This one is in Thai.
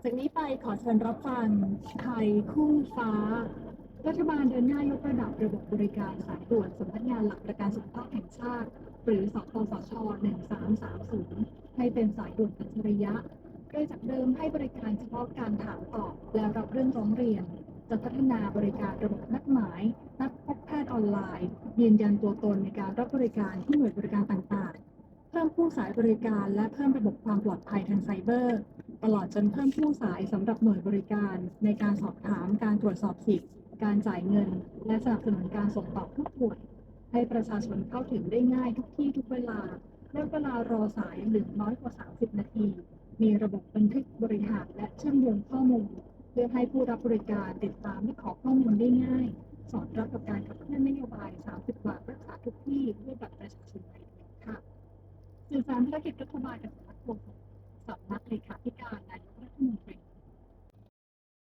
อจากนี้ไปขอเชิญรับฟังไทยคู่ฟ้า รัฐบาลเดินหน้ายกระดับระบบบริการสายด่วนสำนักงานหลักประกันสุขภาพแห่งชาติ หรือสปสช 1330 ให้เป็นสายด่วนอัจฉริยะ โดยจากเดิมให้บริการเฉพาะการถามตอบและรับเรื่องร้องเรียน จะพัฒนาบริการระบบนัดหมาย นัดพบแพทย์ออนไลน์ ยืนยันตัวตนในการรับบริการที่หน่วยบริการต่างๆ เพิ่มผู้สายบริการและเพิ่มระบบความปลอดภัยทางไซเบอร์ ตลอดจนเพิ่มผู้สายสำหรับหน่วยบริการ ในการสอบถามการตรวจสอบสิทธิ์ การจ่ายเงิน และสนับสนุนการส่งต่อผู้ป่วย ให้ประชาชนเข้าถึงได้ง่ายทุกที่ทุกเวลาลดเวลารอสายเหลือน้อยกว่า 30 นาที มีระบบบันทึกบริหารและเชื่อมโยงข้อมูล เพื่อให้ผู้รับบริการติดตามและขอข้อมูลได้ง่าย สอดรับกับการขับเคลื่อนนโยบาย 30 บาทรักษาทุกที่ด้วยบัตรประชาชนไทยค่ะสื่อสารภารกิจรัฐบาล